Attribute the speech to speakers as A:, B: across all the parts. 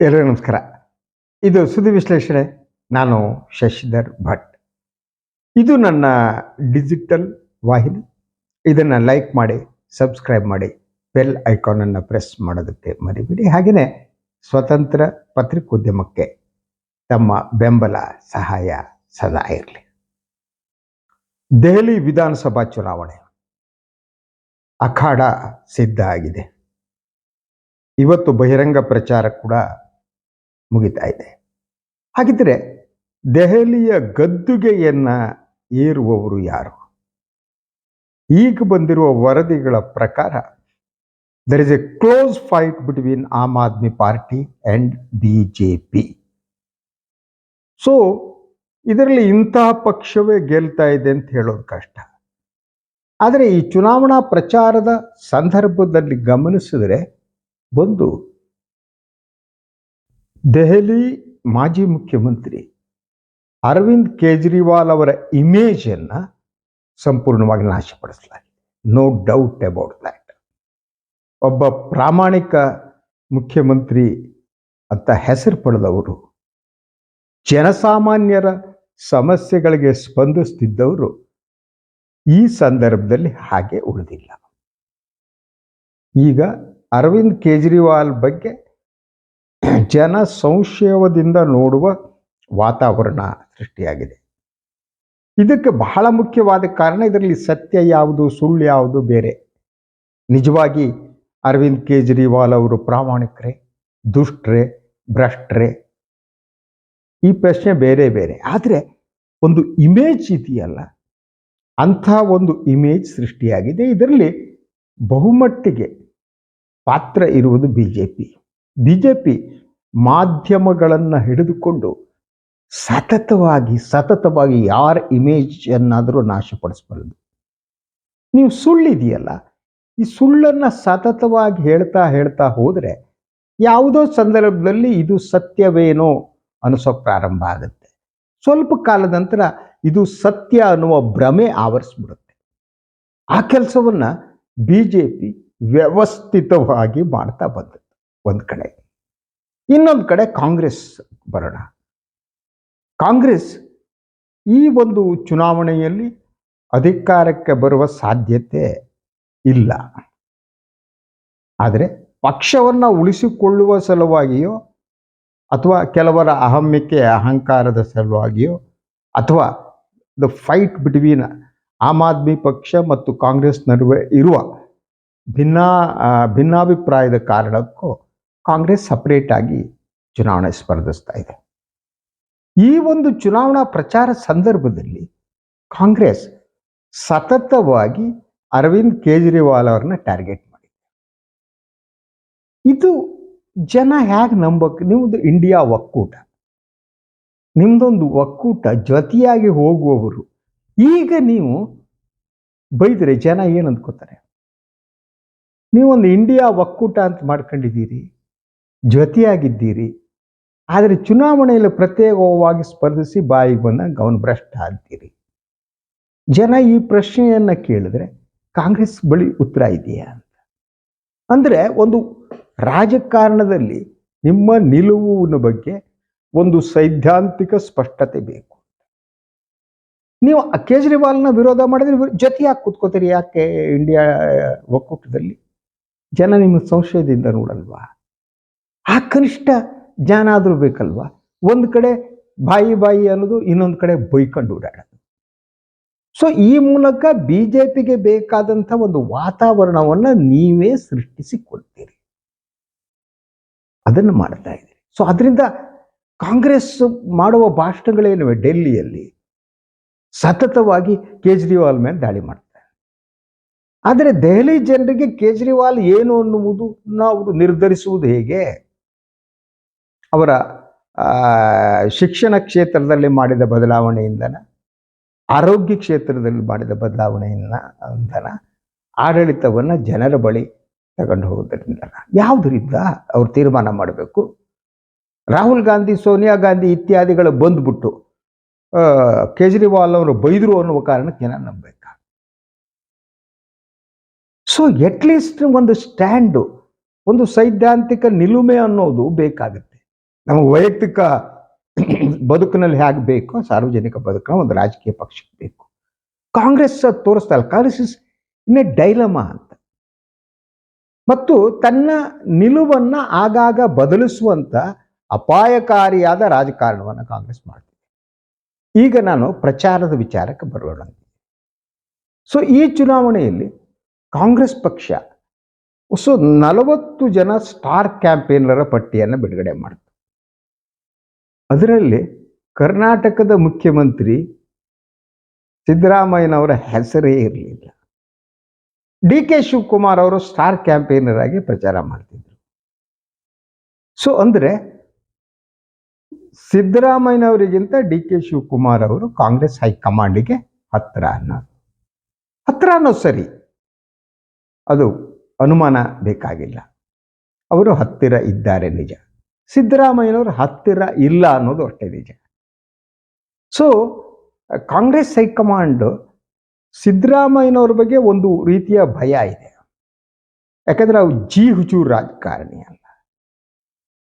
A: ಎಲ್ಲರಿಗೂ ನಮಸ್ಕಾರ. ಇದು ಸುದ್ದಿ ವಿಶ್ಲೇಷಣೆ. ನಾನು ಶಶಿಧರ್ ಭಟ್. ಇದು ನನ್ನ ಡಿಜಿಟಲ್ ವಾಹಿನಿ. ಇದನ್ನು ಲೈಕ್ ಮಾಡಿ, ಸಬ್ಸ್ಕ್ರೈಬ್ ಮಾಡಿ, ಬೆಲ್ ಐಕಾನನ್ನು ಪ್ರೆಸ್ ಮಾಡೋದಕ್ಕೆ ಮರಿಬೇಡಿ. ಹಾಗೆಯೇ ಸ್ವತಂತ್ರ ಪತ್ರಿಕೋದ್ಯಮಕ್ಕೆ ತಮ್ಮ ಬೆಂಬಲ ಸಹಾಯ ಸದಾ ಇರಲಿ. ದೆಹಲಿ ವಿಧಾನಸಭಾ ಚುನಾವಣೆ. ಅಖಾಡ ಸಿದ್ಧ ಆಗಿದೆ. ಇವತ್ತು ಬಹಿರಂಗ ಪ್ರಚಾರ ಕೂಡ ಮುಗಿತಾ ಇದೆ. ಹಾಗಿದ್ರೆ ದೆಹಲಿಯ ಗದ್ದುಗೆಯನ್ನ ಏರುವವರು ಯಾರು? ಈಗ ಬಂದಿರುವ ವರದಿಗಳ ಪ್ರಕಾರ there is a close fight between Aam Aadmi Party and B J so ಇದರಲ್ಲಿ ಇಂತಹ ಪಕ್ಷವೇ ಗೆಲ್ತಾ ಇದೆ ಅಂತ ಹೇಳೋದು ಕಷ್ಟ. ಆದರೆ ಈ ಚುನಾವಣಾ ಪ್ರಚಾರದ ಸಂದರ್ಭದಲ್ಲಿ ಗಮನಿಸಿದರೆ, ಒಂದು ದೆಹಲಿ ಮಾಜಿ ಮುಖ್ಯಮಂತ್ರಿ ಅರವಿಂದ್ ಕೇಜ್ರಿವಾಲ್ ಅವರ ಇಮೇಜನ್ನು ಸಂಪೂರ್ಣವಾಗಿ ನಾಶಪಡಿಸಲಾಗಿದೆ. ನೋ ಡೌಟ್ ಅಬೌಟ್ ದ್ಯಾಟ್ ಒಬ್ಬ ಪ್ರಾಮಾಣಿಕ ಮುಖ್ಯಮಂತ್ರಿ ಅಂತ ಹೆಸರು ಪಡೆದವರು, ಜನಸಾಮಾನ್ಯರ ಸಮಸ್ಯೆಗಳಿಗೆ ಸ್ಪಂದಿಸ್ತಿದ್ದವರು ಈ ಸಂದರ್ಭದಲ್ಲಿ ಹಾಗೆ ಉಳಿದಿಲ್ಲ. ಈಗ ಅರವಿಂದ್ ಕೇಜ್ರಿವಾಲ್ ಬಗ್ಗೆ ಜನ ಸಂಶಯದಿಂದ ನೋಡುವ ವಾತಾವರಣ ಸೃಷ್ಟಿಯಾಗಿದೆ. ಇದಕ್ಕೆ ಬಹಳ ಮುಖ್ಯವಾದ ಕಾರಣ ಇದರಲ್ಲಿ ಸತ್ಯ ಯಾವುದು, ಸುಳ್ಳು ಯಾವುದು ಬೇರೆ. ನಿಜವಾಗಿ ಅರವಿಂದ್ ಕೇಜ್ರಿವಾಲ್ ಅವರು ಪ್ರಾಮಾಣಿಕರೇ, ದುಷ್ಟರೇ, ಭ್ರಷ್ಟ್ರೆ, ಈ ಪ್ರಶ್ನೆ ಬೇರೆ ಬೇರೆ. ಆದರೆ ಒಂದು ಇಮೇಜ್ ಇದೆಯಲ್ಲ, ಅಂಥ ಒಂದು ಇಮೇಜ್ ಸೃಷ್ಟಿಯಾಗಿದೆ. ಇದರಲ್ಲಿ ಬಹುಮಟ್ಟಿಗೆ ಪಾತ್ರ ಇರುವುದು B J P B J P ಮಾಧ್ಯಮಗಳನ್ನು ಹಿಡಿದುಕೊಂಡು ಸತತವಾಗಿ ಸತತವಾಗಿ ಯಾರ ಇಮೇಜನ್ನಾದರೂ ನಾಶಪಡಿಸಬಲ್ಲದು ನೀವು ಸುಳ್ಳಿದೆಯಲ್ಲ, ಈ ಸುಳ್ಳನ್ನು ಸತತವಾಗಿ ಹೇಳ್ತಾ ಹೇಳ್ತಾ ಹೋದರೆ ಯಾವುದೋ ಸಂದರ್ಭದಲ್ಲಿ ಇದು ಸತ್ಯವೇನೋ ಅನಿಸೋ ಪ್ರಾರಂಭ ಆಗುತ್ತೆ. ಸ್ವಲ್ಪ ಕಾಲದ ನಂತರ ಇದು ಸತ್ಯ ಅನ್ನುವ ಭ್ರಮೆ ಆವರಿಸ್ಬಿಡುತ್ತೆ. ಆ ಕೆಲಸವನ್ನು ಬಿ ಜೆ ಪಿ ವ್ಯವಸ್ಥಿತವಾಗಿ ಮಾಡ್ತಾ ಬಂದದ್ದು ಒಂದು ಕಡೆ. ಇನ್ನೊಂದು ಕಡೆ ಕಾಂಗ್ರೆಸ್ ಬರೋಣ. ಕಾಂಗ್ರೆಸ್ ಈ ಒಂದು ಚುನಾವಣೆಯಲ್ಲಿ ಅಧಿಕಾರಕ್ಕೆ ಬರುವ ಸಾಧ್ಯತೆ ಇಲ್ಲ. ಆದರೆ ಪಕ್ಷವನ್ನು ಉಳಿಸಿಕೊಳ್ಳುವ ಸಲುವಾಗಿಯೋ ಅಥವಾ ಕೆಲವರ ಅಹಮ್ಯಕ್ಕೆ ಅಹಂಕಾರದ ಸಲುವಾಗಿಯೋ ಅಥವಾ the fight between Aam Aadmi ಪಕ್ಷ ಮತ್ತು ಕಾಂಗ್ರೆಸ್ ನಡುವೆ ಇರುವ ಭಿನ್ನ ಭಿನ್ನಾಭಿಪ್ರಾಯದ ಕಾರಣಕ್ಕೂ ಕಾಂಗ್ರೆಸ್ ಸಪರೇಟ್ ಆಗಿ ಚುನಾವಣೆ ಸ್ಪರ್ಧಿಸ್ತಾ ಇದೆ. ಈ ಒಂದು ಚುನಾವಣಾ ಪ್ರಚಾರ ಸಂದರ್ಭದಲ್ಲಿ ಕಾಂಗ್ರೆಸ್ ಸತತವಾಗಿ ಅರವಿಂದ್ ಕೇಜ್ರಿವಾಲ್ ಅವ್ರನ್ನ ಟಾರ್ಗೆಟ್ ಮಾಡಿ ಇದು ಜನ ಹೇಗೆ ನಂಬಕ್ಕೆ ನಿಮ್ಮದು ಇಂಡಿಯಾ ಒಕ್ಕೂಟ. ನಿಮ್ಮದೊಂದು ಒಕ್ಕೂಟ ಜೊತೆಯಾಗಿ ಹೋಗುವವರು, ಈಗ ನೀವು ಬೈದರೆ ಜನ ಏನು ಅಂದ್ಕೋತಾರೆ ನೀವೊಂದು ಇಂಡಿಯಾ ಒಕ್ಕೂಟ ಅಂತ ಮಾಡ್ಕೊಂಡಿದ್ದೀರಿ. ಜೊತೆಯಾಗಿದ್ದೀರಿ ಆದರೆ ಚುನಾವಣೆಯಲ್ಲಿ ಪ್ರತ್ಯೇಕವಾಗಿ ಸ್ಪರ್ಧಿಸಿ ಬಾಯಿಗೆ ಬಂದ ಅವನು ಭ್ರಷ್ಟ ಆಗ್ತೀರಿ. ಜನ ಈ ಪ್ರಶ್ನೆಯನ್ನು ಕೇಳಿದ್ರೆ ಕಾಂಗ್ರೆಸ್ ಬಳಿ ಉತ್ತರ ಇದೆಯಾ ಅಂತ. ಅಂದರೆ ಒಂದು ರಾಜಕಾರಣದಲ್ಲಿ ನಿಮ್ಮ ನಿಲುವಿನ ಬಗ್ಗೆ ಒಂದು ಸೈದ್ಧಾಂತಿಕ ಸ್ಪಷ್ಟತೆ ಬೇಕು. ನೀವು ಕೇಜ್ರಿವಾಲ್ನ ವಿರೋಧ ಮಾಡಿದ್ರೆ ಜೊತೆಯಾಗಿ ಕೂತ್ಕೋತೀರಿ? ಯಾಕೆ ಇಂಡಿಯಾ ಒಕ್ಕೂಟದಲ್ಲಿ? ಜನ ನಿಮ್ಮ ಸಂಶಯದಿಂದ ನೋಡಲ್ವಾ? ಆ ಕನಿಷ್ಠ ಜ್ಞಾನ ಆದರೂ ಬೇಕಲ್ವ? ಒಂದು ಕಡೆ ಬಾಯಿ ಬಾಯಿ ಅನ್ನೋದು, ಇನ್ನೊಂದು ಕಡೆ ಬೈಕೊಂಡು ಓಡಾಡೋದು. ಸೊ ಈ ಮೂಲಕ ಬಿ ಜೆ ಪಿಗೆ ಬೇಕಾದಂಥ ಒಂದು ವಾತಾವರಣವನ್ನು ನೀವೇ ಸೃಷ್ಟಿಸಿಕೊಳ್ತೀರಿ. ಅದನ್ನು ಮಾಡ್ತಾ ಇದ್ದೀರಿ. ಸೊ ಅದರಿಂದ ಕಾಂಗ್ರೆಸ್ ಮಾಡುವ ಭಾಷಣಗಳೇನಿವೆ ಡೆಲ್ಲಿಯಲ್ಲಿ, ಸತತವಾಗಿ ಕೇಜ್ರಿವಾಲ್ ಮೇಲೆ ದಾಳಿ ಮಾಡ್ತಾರೆ ಆದರೆ ದೆಹಲಿ ಜನರಿಗೆ ಕೇಜ್ರಿವಾಲ್ ಏನು ಅನ್ನುವುದು ನಾವು ನಿರ್ಧರಿಸುವುದು ಹೇಗೆ? ಅವರ ಶಿಕ್ಷಣ ಕ್ಷೇತ್ರದಲ್ಲಿ ಮಾಡಿದ ಬದಲಾವಣೆಯಿಂದನ, ಆರೋಗ್ಯ ಕ್ಷೇತ್ರದಲ್ಲಿ ಮಾಡಿದ ಬದಲಾವಣೆಯಿಂದ ಅಂದನ ಆಡಳಿತವನ್ನು ಜನರ ಬಳಿ ತಗೊಂಡು ಹೋಗೋದ್ರಿಂದ ಯಾವುದರಿಂದ ಅವ್ರು ತೀರ್ಮಾನ ಮಾಡಬೇಕು? ರಾಹುಲ್ ಗಾಂಧಿ, ಸೋನಿಯಾ ಗಾಂಧಿ ಇತ್ಯಾದಿಗಳು ಬಂದ್ಬಿಟ್ಟು ಕೇಜ್ರಿವಾಲ್ ಅವರು ಬೈದರು ಅನ್ನುವ ಕಾರಣಕ್ಕೆ ಜನ ನಂಬಬೇಕು? ಸೊ ಎಟ್ಲೀಸ್ಟ್ ಒಂದು ಸ್ಟ್ಯಾಂಡು ಒಂದು ಸೈದ್ಧಾಂತಿಕ ನಿಲುಮೆ ಅನ್ನೋದು ಬೇಕಾಗುತ್ತೆ. ನಮ್ಮ ವೈಯಕ್ತಿಕ ಬದುಕಿನಲ್ಲಿ ಹೇಗೆ ಬೇಕೋ ಸಾರ್ವಜನಿಕ ಬದುಕನ್ನ ಒಂದು ರಾಜಕೀಯ ಪಕ್ಷಕ್ಕೆ ಬೇಕು. Congress ತೋರಿಸ್ತಲ್ಲ Congress is in a dilemma ಅಂತ. ಮತ್ತು ತನ್ನ ನಿಲುವನ್ನ ಆಗಾಗ ಬದಲಿಸುವಂತ ಅಪಾಯಕಾರಿಯಾದ ರಾಜಕಾರಣವನ್ನು ಕಾಂಗ್ರೆಸ್ ಮಾಡ್ತಿದೆ. ಈಗ ನಾನು ಪ್ರಚಾರದ ವಿಚಾರಕ್ಕೆ ಬರೋಣ. ಸೊ ಈ ಚುನಾವಣೆಯಲ್ಲಿ ಕಾಂಗ್ರೆಸ್ ಪಕ್ಷ ಸೊ, ನಲವತ್ತು ಜನ ಸ್ಟಾರ್ ಕ್ಯಾಂಪೇನರ ಪಟ್ಟಿಯನ್ನು ಬಿಡುಗಡೆ ಮಾಡಿತು ಅದರಲ್ಲಿ ಕರ್ನಾಟಕದ ಮುಖ್ಯಮಂತ್ರಿ ಸಿದ್ದರಾಮಯ್ಯನವರ ಹೆಸರೇ ಇರಲಿಲ್ಲ. ಡಿ ಕೆ ಶಿವಕುಮಾರ್ ಅವರು ಸ್ಟಾರ್ ಕ್ಯಾಂಪೇನರ್ ಆಗಿ ಪ್ರಚಾರ ಮಾಡ್ತಿದ್ರು. ಸೊ ಅಂದ್ರೆ ಸಿದ್ದರಾಮಯ್ಯನವರಿಗಿಂತ ಡಿ ಕೆ ಶಿವಕುಮಾರ್ ಅವರು ಕಾಂಗ್ರೆಸ್ ಹೈಕಮಾಂಡಿಗೆ ಹತ್ರ ಅನ್ನೋದು. ಹತ್ರ ಅನ್ನೋದು ಸರಿ. ಅದು ಅನುಮಾನ ಬೇಕಾಗಿಲ್ಲ. ಅವರು ಹತ್ತಿರ ಇದ್ದಾರೆ ನಿಜ. ಸಿದ್ದರಾಮಯ್ಯನವರು ಹತ್ತಿರ ಇಲ್ಲ ಅನ್ನೋದು ಅಷ್ಟೇ ನಿಜ. ಸೊ ಕಾಂಗ್ರೆಸ್ ಹೈಕಮಾಂಡ್ ಸಿದ್ದರಾಮಯ್ಯನವ್ರ ಬಗ್ಗೆ ಒಂದು ರೀತಿಯ ಭಯ ಇದೆ. ಯಾಕಂದ್ರೆ ಅವ್ರು ಜಿ ಹುಚೂರ್ ರಾಜಕಾರಣಿ ಅಲ್ಲ.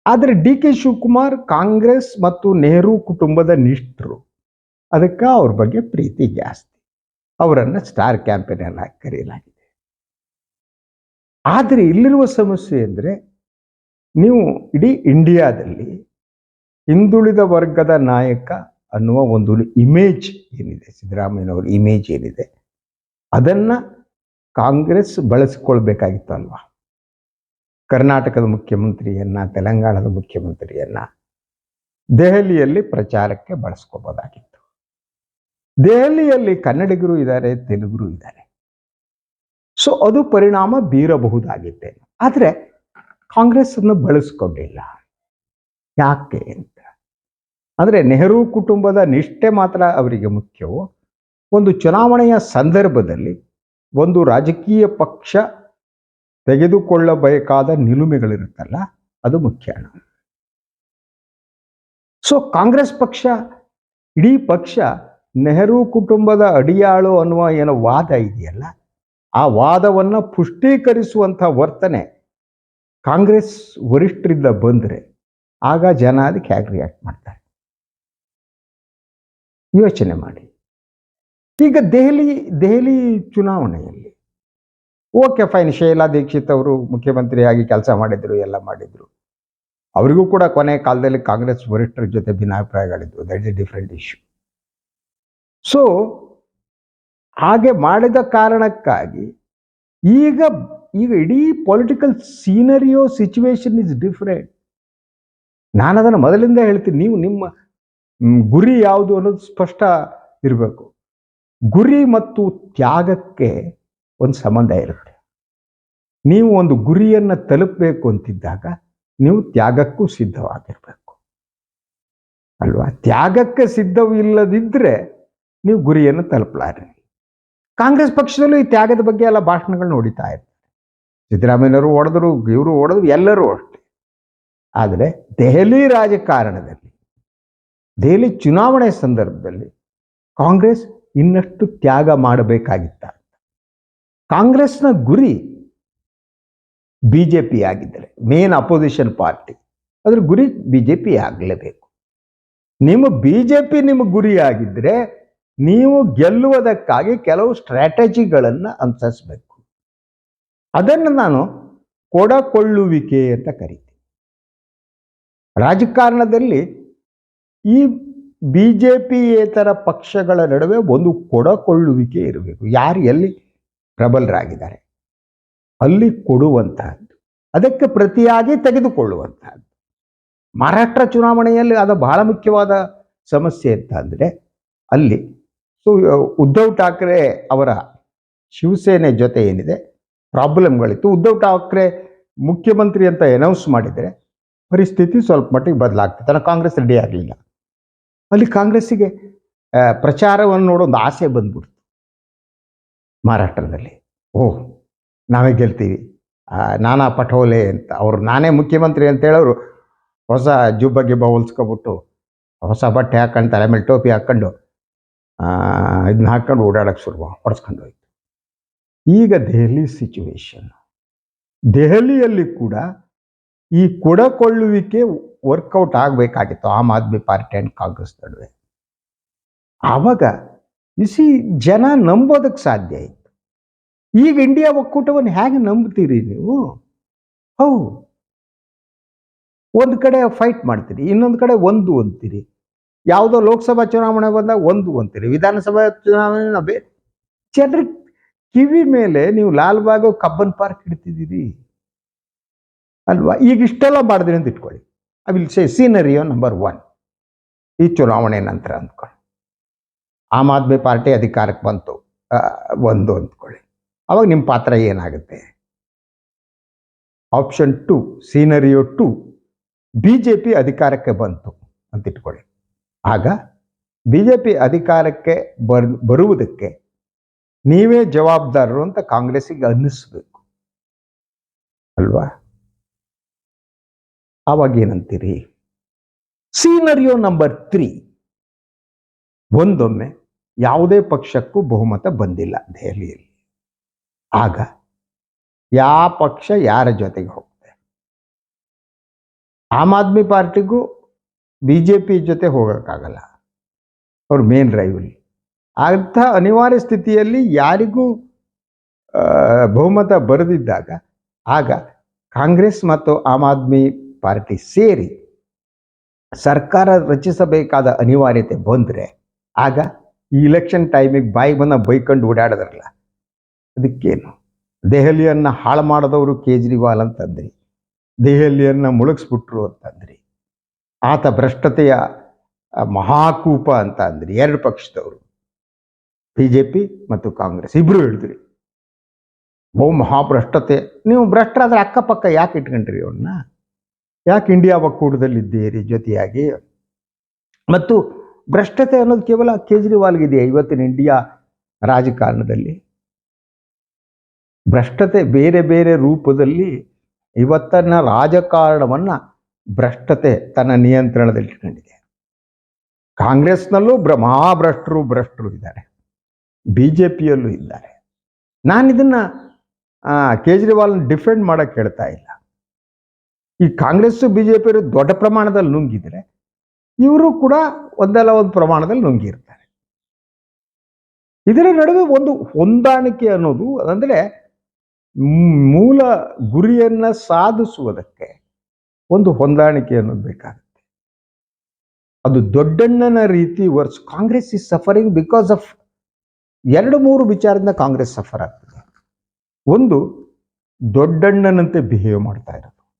A: ಆದರೆ ಡಿ ಕೆ ಶಿವಕುಮಾರ್ ಕಾಂಗ್ರೆಸ್ ಮತ್ತು ನೆಹರು ಕುಟುಂಬದ ನಿಷ್ಠರು. ಅದಕ್ಕೆ ಅವ್ರ ಬಗ್ಗೆ ಪ್ರೀತಿ ಜಾಸ್ತಿ. ಅವರನ್ನು ಸ್ಟಾರ್ ಕ್ಯಾಂಪೇನ್ ಆಗಿ ಕರೆಯಲಾಗಿದೆ ಆದರೆ ಇಲ್ಲಿರುವ ಸಮಸ್ಯೆ ಅಂದರೆ ನೀವು ಇಡೀ ಇಂಡಿಯಾದಲ್ಲಿ ಹಿಂದುಳಿದ ವರ್ಗದ ನಾಯಕ ಅನ್ನುವ ಒಂದು ಇಮೇಜ್ ಏನಿದೆ, ಸಿದ್ದರಾಮಯ್ಯನವರ ಇಮೇಜ್ ಏನಿದೆ, ಅದನ್ನ ಕಾಂಗ್ರೆಸ್ ಬಳಸಿಕೊಳ್ಬೇಕಾಗಿತ್ತು ಅಲ್ವಾ ಕರ್ನಾಟಕದ ಮುಖ್ಯಮಂತ್ರಿಯನ್ನ, ತೆಲಂಗಾಣದ ಮುಖ್ಯಮಂತ್ರಿಯನ್ನ ದೆಹಲಿಯಲ್ಲಿ ಪ್ರಚಾರಕ್ಕೆ ಬಳಸ್ಕೋಬೋದಾಗಿತ್ತು. ದೆಹಲಿಯಲ್ಲಿ ಕನ್ನಡಿಗರು ಇದ್ದಾರೆ ತೆಲುಗರು ಇದ್ದಾರೆ. ಸೊ ಅದು ಪರಿಣಾಮ ಬೀರಬಹುದಾಗಿತ್ತೇನು. ಆದರೆ ಕಾಂಗ್ರೆಸ್ ಅನ್ನು ಬಳಸ್ಕೊಂಡಿಲ್ಲ. ಯಾಕೆ ಅಂತ. ಅಂದರೆ ನೆಹರು ಕುಟುಂಬದ ನಿಷ್ಠೆ ಮಾತ್ರ ಅವರಿಗೆ ಮುಖ್ಯವೋ? ಒಂದು ಚುನಾವಣೆಯ ಸಂದರ್ಭದಲ್ಲಿ ಒಂದು ರಾಜಕೀಯ ಪಕ್ಷ ತೆಗೆದುಕೊಳ್ಳಬೇಕಾದ ನಿಲುಮೆಗಳಿರುತ್ತಲ್ಲ, ಅದು ಮುಖ್ಯ ಸೊ ಕಾಂಗ್ರೆಸ್ ಪಕ್ಷ, ಇಡೀ ಪಕ್ಷ ನೆಹರು ಕುಟುಂಬದ ಅಡಿಯಾಳು ಅನ್ನುವ ಏನೋ ವಾದ ಇದೆಯಲ್ಲ? ಆ ವಾದವನ್ನು ಪುಷ್ಟೀಕರಿಸುವಂಥ ವರ್ತನೆ ಕಾಂಗ್ರೆಸ್ ವರಿಷ್ಠರಿಂದ ಬಂದರೆ ಆಗ ಜನ ಅದಕ್ಕೆ ಹೇಗೆ ರಿಯಾಕ್ಟ್ ಮಾಡ್ತಾರೆ? ಯೋಚನೆ ಮಾಡಿ. ಈಗ ದೆಹಲಿ ದೆಹಲಿ ಚುನಾವಣೆಯಲ್ಲಿ, ಓಕೆ ಫೈನ್ ಶೈಲಾ ದೀಕ್ಷಿತ್ ಅವರು ಮುಖ್ಯಮಂತ್ರಿಯಾಗಿ ಕೆಲಸ ಮಾಡಿದರು, ಎಲ್ಲ ಮಾಡಿದರು. ಅವರಿಗೂ ಕೂಡ ಕೊನೆ ಕಾಲದಲ್ಲಿ ಕಾಂಗ್ರೆಸ್ ವರಿಷ್ಠರ ಜೊತೆ ಭಿನ್ನಾಭಿಪ್ರಾಯಗಳಿದ್ವು. That is a different issue so ಹಾಗೆ ಮಾಡಿದ ಕಾರಣಕ್ಕಾಗಿ ಈಗ ಈಗ ಇಡೀ political scenario situation is different ನಾನು ಅದನ್ನು ಮೊದಲಿಂದ ಹೇಳ್ತೀನಿ. ನೀವು ನಿಮ್ಮ ಗುರಿ ಯಾವುದು ಅನ್ನೋದು ಸ್ಪಷ್ಟ ಇರಬೇಕು. ಗುರಿ ಮತ್ತು ತ್ಯಾಗಕ್ಕೆ ಒಂದು ಸಂಬಂಧ ಇರುತ್ತೆ. ನೀವು ಒಂದು ಗುರಿಯನ್ನು ತಲುಪಬೇಕು ಅಂತಿದ್ದಾಗ ನೀವು ತ್ಯಾಗಕ್ಕೂ ಸಿದ್ಧವಾಗಿರಬೇಕು. ಅಲ್ವಾ? ತ್ಯಾಗಕ್ಕೆ ಸಿದ್ಧವಿಲ್ಲದಿದ್ದರೆ ನೀವು ಗುರಿಯನ್ನು ತಲುಪಲಾರೆ. ಕಾಂಗ್ರೆಸ್ ಪಕ್ಷದಲ್ಲೂ ಈ ತ್ಯಾಗದ ಬಗ್ಗೆ ಎಲ್ಲ ಭಾಷಣಗಳು ನೋಡಿತಾ ಇರ್ತಾರೆ ಸಿದ್ದರಾಮಯ್ಯನವರು ಹೊಡೆದ್ರು, ಇವರು ಹೊಡೆದ್ರು, ಎಲ್ಲರೂ ಅಷ್ಟೇ. ಆದರೆ ದೆಹಲಿ ರಾಜಕಾರಣದಲ್ಲಿ, ದೆಹಲಿ ಚುನಾವಣೆ ಸಂದರ್ಭದಲ್ಲಿ ಕಾಂಗ್ರೆಸ್ ಇನ್ನಷ್ಟು ತ್ಯಾಗ ಮಾಡಬೇಕಾಗಿತ್ತ. ಕಾಂಗ್ರೆಸ್ನ ಗುರಿ ಬಿ ಜೆ ಪಿ ಆಗಿದ್ದರೆ ಮೇನ್ ಅಪೋಸಿಷನ್ ಪಾರ್ಟಿ ಅದ್ರ ಗುರಿ ಬಿ ಜೆ ಪಿ ಆಗಲೇಬೇಕು. ನಿಮ್ಮ ಬಿ ಜೆ ಪಿ ನಿಮ್ಮ ಗುರಿ ಆಗಿದ್ದರೆ ನೀವು ಗೆಲ್ಲುವುದಕ್ಕಾಗಿ ಕೆಲವು ಸ್ಟ್ರಾಟಜಿಗಳನ್ನು ಅನುಸರಿಸಬೇಕು. ಅದನ್ನು ನಾನು ಕೊಡಕೊಳ್ಳುವಿಕೆ ಅಂತ ಕರಿತೀನಿ. ರಾಜಕಾರಣದಲ್ಲಿ ಈ ಬಿ ಜೆ ಪಿಯೇತರ ಪಕ್ಷಗಳ ನಡುವೆ ಒಂದು ಕೊಡಕೊಳ್ಳುವಿಕೆ ಇರಬೇಕು. ಯಾರು ಎಲ್ಲಿ ಪ್ರಬಲರಾಗಿದ್ದಾರೆ? ಅಲ್ಲಿ ಕೊಡುವಂತಹದ್ದು. ಅದಕ್ಕೆ ಪ್ರತಿಯಾಗಿ ತೆಗೆದುಕೊಳ್ಳುವಂತಹದ್ದು. ಮಹಾರಾಷ್ಟ್ರ ಚುನಾವಣೆಯಲ್ಲಿ ಅದು ಬಹಳ ಮುಖ್ಯವಾದ ಸಮಸ್ಯೆ ಅಂತ ಅಂದರೆ ಅಲ್ಲಿ ಸೊ ಉದ್ಧವ್ ಠಾಕ್ರೆ ಅವರ ಶಿವಸೇನೆ ಜೊತೆ ಏನಿದೆ? ಪ್ರಾಬ್ಲಮ್ಗಳಿತ್ತು ಉದ್ಧವ್ ಠಾಕ್ರೆ ಮುಖ್ಯಮಂತ್ರಿ ಅಂತ ಅನೌನ್ಸ್ ಮಾಡಿದರೆ ಪರಿಸ್ಥಿತಿ ಸ್ವಲ್ಪ ಮಟ್ಟಿಗೆ ಬದಲಾಗ್ತದೆ ನಾನು ಕಾಂಗ್ರೆಸ್ ರೆಡಿ ಆಗಲಿಲ್ಲ. ಅಲ್ಲಿ ಕಾಂಗ್ರೆಸ್ಸಿಗೆ ಪ್ರಚಾರವನ್ನು ನೋಡೋ ಒಂದು ಆಸೆ ಬಂದ್ಬಿಡ್ತು. ಮಹಾರಾಷ್ಟ್ರದಲ್ಲಿ ಓಹ್, ನಾವೇ ಗೆಲ್ತೀವಿ. ನಾನಾ ಪಟೋಲೆ ಅಂತ. ಅವರು ನಾನೇ ಮುಖ್ಯಮಂತ್ರಿ ಅಂತ ಹೇಳೋರು ಹೊಸ ಜುಬ್ಬ ಗಿಬ್ಬ ಹೊಲ್ಸ್ಕೊಬಿಟ್ಟು, ಹೊಸ ಬಟ್ಟೆ ಹಾಕೊಂಡು ತಲೆ ಮೇಲೆ ಟೋಪಿ ಹಾಕ್ಕೊಂಡು ಇದನ್ನ ಹಾಕ್ಕೊಂಡು ಓಡಾಡಕ್ಕೆ ಶುರು ಹೊಡೆಸ್ಕೊಂಡು ಹೋಯ್ತು ಈಗ ದೆಹಲಿ ಸಿಚುವೇಶನ್ ದೆಹಲಿಯಲ್ಲಿ ಕೂಡ ಈ ಕೊಡಕೊಳ್ಳುವಿಕೆ ವರ್ಕೌಟ್ ಆಗಬೇಕಾಗಿತ್ತು ಆಮ್ ಆದ್ಮಿ ಪಾರ್ಟಿ ಆ್ಯಂಡ್ ಕಾಂಗ್ರೆಸ್ ನಡುವೆ. ಆವಾಗ ಇಸಿ ಜನ ನಂಬೋದಕ್ಕೆ ಸಾಧ್ಯ ಆಯಿತು ಈಗ ಇಂಡಿಯಾ ಒಕ್ಕೂಟವನ್ನು ಹೇಗೆ ನಂಬ್ತೀರಿ ನೀವು? ಹೌ ಒಂದು ಕಡೆ ಫೈಟ್ ಮಾಡ್ತೀರಿ, ಇನ್ನೊಂದು ಕಡೆ ಒಂದು ಅಂತೀರಿ. ಯಾವುದೋ ಲೋಕಸಭಾ ಚುನಾವಣೆ ಬಂದಾಗ ಒಂದು ಅಂತೀರಿ. ವಿಧಾನಸಭಾ ಚುನಾವಣೆ ಬೇರೆ ಜನರ ಕಿವಿ ಮೇಲೆ ನೀವು ಲಾಲ್ಬಾಗ್ ಕಬ್ಬನ್ ಪಾರ್ಕ್ ಇಡ್ತಿದ್ದೀರಿ. ಅಲ್ವಾ? ಈಗ ಇಷ್ಟೆಲ್ಲ ಮಾಡಿದ್ರಿ ಅಂತ ಇಟ್ಕೊಳ್ಳಿ. I will say scenario number one ಈ ಚುನಾವಣೆ ನಂತರ ಅಂದ್ಕೊಳ್ಳಿ. ಆಮ್ ಆದ್ಮಿ ಪಾರ್ಟಿ ಅಧಿಕಾರಕ್ಕೆ ಬಂತು. ಒಂದು ಅಂದ್ಕೊಳ್ಳಿ. ಅವಾಗ ನಿಮ್ಮ ಪಾತ್ರ ಏನಾಗುತ್ತೆ? Option two scenario two B J P ಅಧಿಕಾರಕ್ಕೆ ಬಂತು ಅಂತ ಇಟ್ಕೊಳ್ಳಿ. ಆಗ ಬಿ ಜೆ ಪಿ ಅಧಿಕಾರಕ್ಕೆ ಬರ್, ಬರುವುದಕ್ಕೆ ನೀವೇ ಜವಾಬ್ದಾರರು ಅಂತ ಕಾಂಗ್ರೆಸ್ಸಿಗೆ ಅನ್ನಿಸ್ಬೇಕು. ಅಲ್ವಾ? ಆವಾಗ ಏನಂತೀರಿ? ಸೀನರಿಯೋ ನಂಬರ್ ತ್ರೀ ಒಂದೊಮ್ಮೆ ಯಾವುದೇ ಪಕ್ಷಕ್ಕೂ ಬಹುಮತ ಬಂದಿಲ್ಲ ದೆಹಲಿಯಲ್ಲಿ. ಆಗ ಯಾವ ಪಕ್ಷ ಯಾರ ಜೊತೆಗೆ ಹೋಗುತ್ತೆ ಆಮ್ ಆದ್ಮಿ ಪಾರ್ಟಿಗೂ ಬಿ ಜೆ ಪಿ ಜೊತೆ ಹೋಗೋಕ್ಕಾಗಲ್ಲ. ಅವ್ರ ಮೇನ್ ರೈವಲ್ ಅಂಥ ಅನಿವಾರ್ಯ ಸ್ಥಿತಿಯಲ್ಲಿ ಯಾರಿಗೂ ಬಹುಮತ ಬರೆದಿದ್ದಾಗ, ಆಗ ಕಾಂಗ್ರೆಸ್ ಮತ್ತು ಆಮ್ ಆದ್ಮಿ ಪಾರ್ಟಿ ಸೇರಿ ಸರ್ಕಾರ ರಚಿಸಬೇಕಾದ ಅನಿವಾರ್ಯತೆ ಬಂದರೆ, ಆಗ ಈ ಇಲೆಕ್ಷನ್ ಟೈಮಿಗೆ ಬಾಯಿ ಬಂದ ಬೈಕೊಂಡು ಓಡಾಡಿದ್ರಲ್ಲ. ಅದಕ್ಕೇನು? ದೆಹಲಿಯನ್ನು ಹಾಳು ಮಾಡಿದವರು ಕೇಜ್ರಿವಾಲ್ ಅಂತಂದ್ರಿ. ದೆಹಲಿಯನ್ನು ಮುಳುಗಿಸ್ಬಿಟ್ರು ಅಂತಂದ್ರಿ. ಆತ ಭ್ರಷ್ಟತೆಯ ಮಹಾಕೂಪ ಅಂತ ಅಂದ್ರಿ ಎರಡು ಪಕ್ಷದವರು. ಬಿ ಜೆ ಮತ್ತು ಕಾಂಗ್ರೆಸ್ ಇಬ್ರು ಹೇಳಿದ್ರಿ. ಬಹು ಮಹಾಭ್ರಷ್ಟತೆ. ನೀವು ಭ್ರಷ್ಟರಾದ್ರೆ ಅಕ್ಕಪಕ್ಕ ಯಾಕೆ ಇಟ್ಕೊಂಡ್ರಿ ಅವನ್ನ ಯಾಕೆ ಇಂಡಿಯಾ ಒಕ್ಕೂಟದಲ್ಲಿದ್ದೀರಿ ಜೊತೆಯಾಗಿ? ಮತ್ತು ಭ್ರಷ್ಟತೆ ಅನ್ನೋದು ಕೇವಲ ಕೇಜ್ರಿವಾಲ್ಗಿದೆಯಾ ಇವತ್ತಿನ ಇಂಡಿಯಾ ರಾಜಕಾರಣದಲ್ಲಿ? ಭ್ರಷ್ಟತೆ ಬೇರೆ ಬೇರೆ ರೂಪದಲ್ಲಿ ಇವತ್ತನ್ನ ರಾಜಕಾರಣವನ್ನ ಭ್ರಷ್ಟತೆ ತನ್ನ ನಿಯಂತ್ರಣದಲ್ಲಿ ಇಟ್ಕೊಂಡಿದೆ ಕಾಂಗ್ರೆಸ್ನಲ್ಲೂ ಭ್ರ, ಮಹಾಭ್ರಷ್ಟರು ಭ್ರಷ್ಟರು ಇದ್ದಾರೆ. ಬಿ ಜೆ ಪಿಯಲ್ಲೂ ಇದ್ದಾರೆ. ನಾನು ಇದನ್ನ ಕೇಜ್ರಿವಾಲ್ನ ಡಿಫೆಂಡ್ ಮಾಡಕ್ಕೆ ಹೇಳ್ತಾ ಇಲ್ಲ. ಈ ಕಾಂಗ್ರೆಸ್ ಬಿ ಜೆ ಪಿಯವರು ದೊಡ್ಡ ಪ್ರಮಾಣದಲ್ಲಿ ನುಂಗಿದರೆ ಇವರು ಕೂಡ ಒಂದಲ್ಲ ಒಂದು ಪ್ರಮಾಣದಲ್ಲಿ ನುಂಗಿರ್ತಾರೆ. ಇದರ ನಡುವೆ ಒಂದು ಹೊಂದಾಣಿಕೆ ಅನ್ನೋದು ಅಂದರೆ ಮೂಲ ಗುರಿಯನ್ನ ಸಾಧಿಸುವುದಕ್ಕೆ ಒಂದು ಹೊಂದಾಣಿಕೆ ಅನ್ನೋದು ಬೇಕಾಗುತ್ತೆ. ಅದು ದೊಡ್ಡಣ್ಣನ ರೀತಿ worse Congress is suffering because of ಎರಡು ಮೂರು ವಿಚಾರದಿಂದ ಕಾಂಗ್ರೆಸ್ ಸಫರ್ ಆಗ್ತದೆ. ಒಂದು, ದೊಡ್ಡಣ್ಣನಂತೆ ಬಿಹೇವ್ ಮಾಡ್ತಾ ಇರೋದು.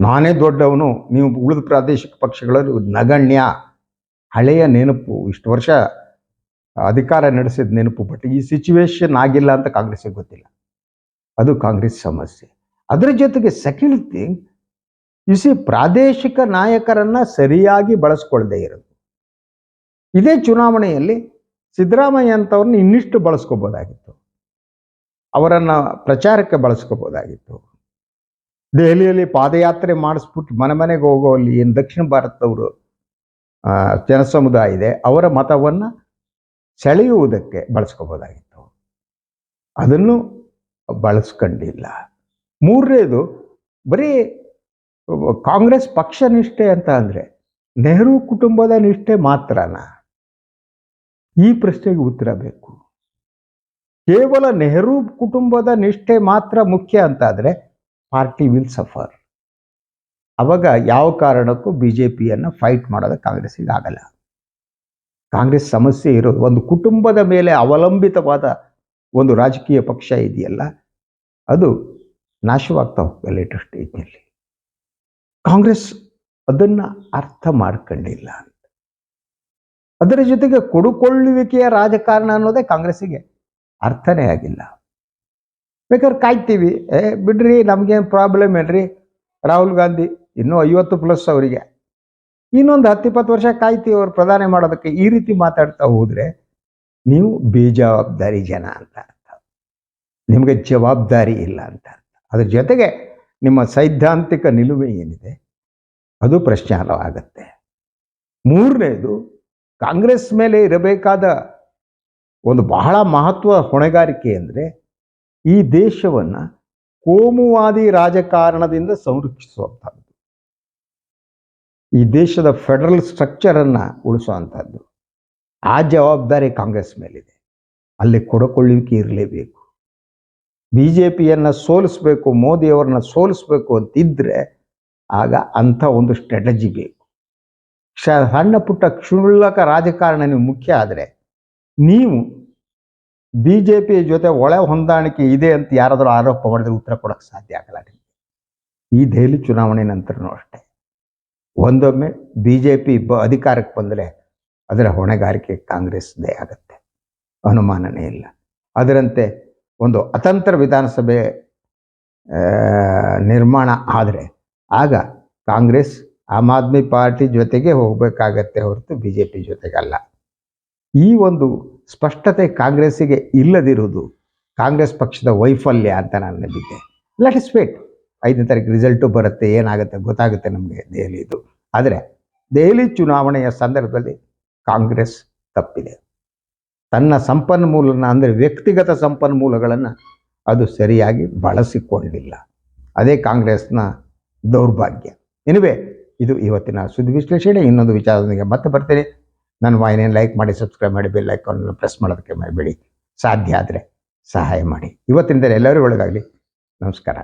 A: ನಾನೇ ದೊಡ್ಡವನು, ನೀವು ಉಳಿದ ಪ್ರಾದೇಶಿಕ ಪಕ್ಷಗಳಲ್ಲಿ ನಗಣ್ಯ. ಹಳೆಯ ನೆನಪು, ಇಷ್ಟು ವರ್ಷ ಅಧಿಕಾರ ನಡೆಸಿದ ನೆನಪು ಬಟ್ ಈ ಸಿಚುವೇಶನ್ ಆಗಿಲ್ಲ ಅಂತ ಕಾಂಗ್ರೆಸ್ಗೆ ಗೊತ್ತಿಲ್ಲ. ಅದು ಕಾಂಗ್ರೆಸ್ ಸಮಸ್ಯೆ. ಅದರ ಜೊತೆಗೆ ಸೆಕೆಂಡ್ ಥಿಂಗ್ ಇಸಿ ಪ್ರಾದೇಶಿಕ ನಾಯಕರನ್ನ ಸರಿಯಾಗಿ ಬಳಸ್ಕೊಳ್ಳದೆ ಇರೋದು. ಇದೇ ಚುನಾವಣೆಯಲ್ಲಿ ಸಿದ್ದರಾಮಯ್ಯ ಅಂತವ್ರನ್ನ ಇನ್ನಿಷ್ಟು ಬಳಸ್ಕೋಬೋದಾಗಿತ್ತು. ಅವರನ್ನು ಪ್ರಚಾರಕ್ಕೆ ಬಳಸ್ಕೋಬೋದಾಗಿತ್ತು. ದೆಹಲಿಯಲ್ಲಿ ಪಾದಯಾತ್ರೆ ಮಾಡಿಸ್ಬಿಟ್ಟು ಮನೆ ಮನೆಗೆ ಹೋಗೋಲ್ಲಿ ಏನು ದಕ್ಷಿಣ ಭಾರತದವರು ಜನಸಮುದಾಯ ಇದೆ, ಅವರ ಮತವನ್ನು ಸೆಳೆಯುವುದಕ್ಕೆ ಬಳಸ್ಕೋಬೋದಾಗಿತ್ತು. ಅದನ್ನು ಬಳಸ್ಕೊಂಡಿಲ್ಲ. ಮೂರನೇದು, ಬರೀ ಕಾಂಗ್ರೆಸ್ ಪಕ್ಷ ನಿಷ್ಠೆ ಅಂತ ಅಂದರೆ ನೆಹರು ಕುಟುಂಬದ ನಿಷ್ಠೆ ಮಾತ್ರನಾ? ಈ ಪ್ರಶ್ನೆಗೆ ಉತ್ತರ ಬೇಕು. ಕೇವಲ ನೆಹರು ಕುಟುಂಬದ ನಿಷ್ಠೆ ಮಾತ್ರ ಮುಖ್ಯ ಅಂತ ಆದರೆ ಪಾರ್ಟಿ ವಿಲ್ ಸಫರ್. ಅವಾಗ ಯಾವ ಕಾರಣಕ್ಕೂ ಬಿ ಜೆ ಪಿಯನ್ನು ಫೈಟ್ ಮಾಡೋದು ಕಾಂಗ್ರೆಸ್ಸಿಗೆ ಆಗಲ್ಲ. ಕಾಂಗ್ರೆಸ್ ಸಮಸ್ಯೆ ಇರೋದು ಒಂದು ಕುಟುಂಬದ ಮೇಲೆ ಅವಲಂಬಿತವಾದ ಒಂದು ರಾಜಕೀಯ ಪಕ್ಷ ಇದೆಯಲ್ಲ, ಅದು ನಾಶವಾಗ್ತಾ ಹೋಗ್ತಾ ಲೇಟೆಸ್ಟ್ ಸ್ಟೇಜ್ನಲ್ಲಿ ಕಾಂಗ್ರೆಸ್ ಅದನ್ನು ಅರ್ಥ ಮಾಡ್ಕೊಂಡಿಲ್ಲ ಅದರ ಜೊತೆಗೆ ಕೊಡುಕೊಳ್ಳುವಿಕೆಯ ರಾಜಕಾರಣ ಅನ್ನೋದೇ ಕಾಂಗ್ರೆಸ್ಸಿಗೆ ಅರ್ಥನೇ ಆಗಿಲ್ಲ. ಬೇಕಾದ್ರೆ ಕಾಯ್ತೀವಿ. ಏ, ಬಿಡ್ರಿ ನಮಗೇನು ಪ್ರಾಬ್ಲಮ್ ಏನ್ರಿ ರಾಹುಲ್ ಗಾಂಧಿ ಇನ್ನೂ ಐವತ್ತು ಪ್ಲಸ್ ಅವರಿಗೆ. ಇನ್ನೊಂದು ಹತ್ತು ಇಪ್ಪತ್ತು ವರ್ಷ ಕಾಯ್ತೀವಿ ಅವ್ರು ಪ್ರಧಾನಿ ಮಾಡೋದಕ್ಕೆ. ಈ ರೀತಿ ಮಾತಾಡ್ತಾ ಹೋದ್ರೆ ನೀವು ಬೇಜವಾಬ್ದಾರಿ ಜನ ಅಂತ ಅರ್ಥ. ನಿಮಗೆ ಜವಾಬ್ದಾರಿ ಇಲ್ಲ ಅಂತ ಅರ್ಥ. ಅದ್ರ ಜೊತೆಗೆ ನಿಮ್ಮ ಸೈದ್ಧಾಂತಿಕ ನಿಲುವೆ ಏನಿದೆ, ಅದು ಪ್ರಶ್ನಾರ್ಹವಾಗತ್ತೆ. ಮೂರನೇದು, ಕಾಂಗ್ರೆಸ್ ಮೇಲೆ ಇರಬೇಕಾದ ಒಂದು ಬಹಳ ಮಹತ್ವ ಹೊಣೆಗಾರಿಕೆ ಅಂದರೆ, ಈ ದೇಶವನ್ನು ಕೋಮುವಾದಿ ರಾಜಕಾರಣದಿಂದ ಸಂರಕ್ಷಿಸುವಂಥದ್ದು ಈ ದೇಶದ ಫೆಡರಲ್ ಸ್ಟ್ರಕ್ಚರನ್ನು ಉಳಿಸುವಂಥದ್ದು ಆ ಜವಾಬ್ದಾರಿ ಕಾಂಗ್ರೆಸ್ ಮೇಲಿದೆ. ಅಲ್ಲಿ ಕೊಡಕೊಳ್ಳುವಿಕೆ ಇರಲೇಬೇಕು. ಬಿ ಜೆ ಪಿಯನ್ನು ಸೋಲಿಸ್ಬೇಕು, ಮೋದಿಯವ್ರನ್ನ ಸೋಲಿಸ್ಬೇಕು ಅಂತಿದ್ರೆ ಆಗ ಅಂಥ ಒಂದು ಸ್ಟ್ರಾಟಜಿ ಬೇಕು. ಕ್ಷ, ಸಣ್ಣ ಪುಟ್ಟ ಕ್ಷುಲ್ಲಕ ರಾಜಕಾರಣ ನೀವು ಮುಖ್ಯ ಆದರೆ ನೀವು ಬಿ ಜೆ ಪಿಯ ಜೊತೆ ಒಳ ಹೊಂದಾಣಿಕೆ ಇದೆ ಅಂತ ಯಾರಾದರೂ ಆರೋಪ ಮಾಡಿದ್ರೆ ಉತ್ತರ ಕೊಡೋಕ್ಕೆ ಸಾಧ್ಯ ಆಗಲ್ಲ ನಿಮಗೆ. ಈ ದೆಹಲಿ ಚುನಾವಣೆ ನಂತರನೂ ಅಷ್ಟೇ. ಒಂದೊಮ್ಮೆ ಬಿ ಜೆ ಪಿ ಬ, ಅಧಿಕಾರಕ್ಕೆ ಬಂದರೆ ಅದರ ಹೊಣೆಗಾರಿಕೆ ಕಾಂಗ್ರೆಸ್ದೇ ಆಗುತ್ತೆ. ಅನುಮಾನನೇ ಇಲ್ಲ. ಅದರಂತೆ ಒಂದು ಅತಂತ್ರ ವಿಧಾನಸಭೆ ನಿರ್ಮಾಣ ಆದರೆ ಆಗ ಕಾಂಗ್ರೆಸ್ ಆಮ್ ಆದ್ಮಿ ಪಾರ್ಟಿ ಜೊತೆಗೆ ಹೋಗಬೇಕಾಗತ್ತೆ ಹೊರತು ಬಿ ಜೆ ಪಿ ಜೊತೆಗಲ್ಲ. ಈ ಒಂದು ಸ್ಪಷ್ಟತೆ ಕಾಂಗ್ರೆಸ್ಸಿಗೆ ಇಲ್ಲದಿರುವುದು ಕಾಂಗ್ರೆಸ್ ಪಕ್ಷದ ವೈಫಲ್ಯ ಅಂತ ನಾನು ನಂಬಿದ್ದೆ. ಲೆಟ್ ಇಸ್ ವೇಟ್ ಐದನೇ ತಾರೀಕು ರಿಸಲ್ಟು ಬರುತ್ತೆ, ಏನಾಗುತ್ತೆ ಗೊತ್ತಾಗುತ್ತೆ ನಮಗೆ ದೆಹಲಿದು. ಆದರೆ ದೆಹಲಿ ಚುನಾವಣೆಯ ಸಂದರ್ಭದಲ್ಲಿ ಕಾಂಗ್ರೆಸ್ ತಪ್ಪಿದೆ. ತನ್ನ ಸಂಪನ್ಮೂಲನ ಅಂದರೆ ವ್ಯಕ್ತಿಗತ ಸಂಪನ್ಮೂಲಗಳನ್ನು ಅದು ಸರಿಯಾಗಿ ಬಳಸಿಕೊಂಡಿಲ್ಲ. ಅದೇ ಕಾಂಗ್ರೆಸ್ನ ದೌರ್ಭಾಗ್ಯ. ಎನಿವೆ ಇದು ಇವತ್ತಿನ ಸುದ್ದಿ ವಿಶ್ಲೇಷಣೆ. ಇನ್ನೊಂದು ವಿಚಾರದೊಂದಿಗೆ ಮತ್ತೆ ಬರ್ತೇನೆ. ನನ್ನ ವಾಹಿನಿಯನ್ನು ಲೈಕ್ ಮಾಡಿ, ಸಬ್ಸ್ಕ್ರೈಬ್ ಮಾಡಿ, ಬೆಲ್ ಐಕಾನನ್ನು ಪ್ರೆಸ್ ಮಾಡೋದಕ್ಕೆ ಮಾಡಬೇಡಿ ಸಾಧ್ಯ ಆದರೆ ಸಹಾಯ ಮಾಡಿ. ಇವತ್ತಿನಿಂದ ಎಲ್ಲರಿಗೂ ಒಳ್ಳೆಯದಾಗಲಿ ನಮಸ್ಕಾರ.